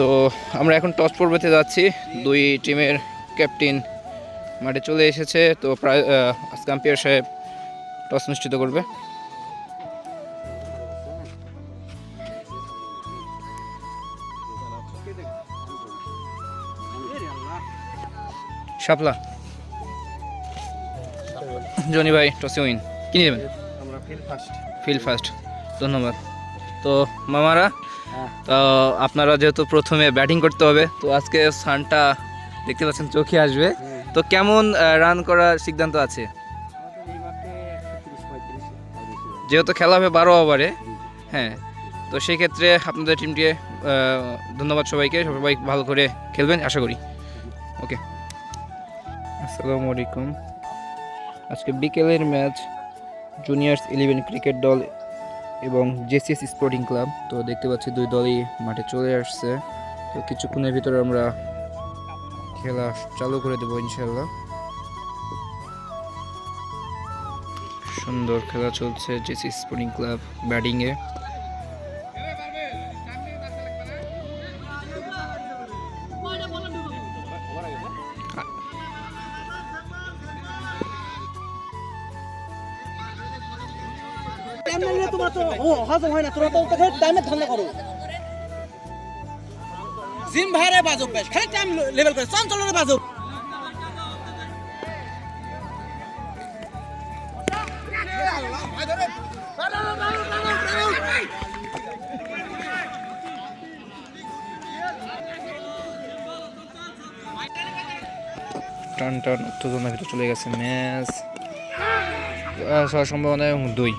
তো আমরা এখন টস পর্বতে যাচ্ছি। দুই টিমের ক্যাপ্টেন মাঠে চলে এসেছে। তো প্রায় আহ, আজকে আম্পায়ার সাহেব টস নিশ্চিত করবে। শাপলা। জনি ভাই টসে উইন। কি নিয়ে নেবেন? Feel first. ধন্যবাদ। তো মামারা তো আপনারা যেহেতু প্রথমে ব্যাটিং করতে হবে তো আজকে সানটা দেখতে পাচ্ছেন চোখে আসবে। তো কেমন রান করার সিদ্ধান্ত আছে? যেহেতু খেলা হবে বারো ওভারে হ্যাঁ তো সেই ক্ষেত্রে আপনাদের টিমকে আহ, ধন্যবাদ সবাইকে সবাই ভালো করে খেলবেন আশা করি। ওকে আসসালামু আলাইকুম। আজকে বিকেলের ম্যাচ জুনিয়র্স ইলেভেন ক্রিকেট দল এবং জেসিএস স্পোর্টিং ক্লাব তো দেখতে পাচ্ছি দুই দলই মাঠে চলে আসছে। তো কিছুক্ষণের ভিতরে আমরা খেলা চালু করে দেবো ইনশাল্লাহ সুন্দর খেলা চলছে জেসি স্পোর্টিং ক্লাব ব্যাটিংয়ে টাইম লাগলে তোমার তো হজম হয় না তো ধান্দা করো। জিম ভাইরে বাজব বেশ, খালি টাইম লেভেল করে, চঞ্চলের বাজব টান টান উত্তেজনার ভিতরে চলে গেছে, ম্যাচ। সম্ভাবনা দুই।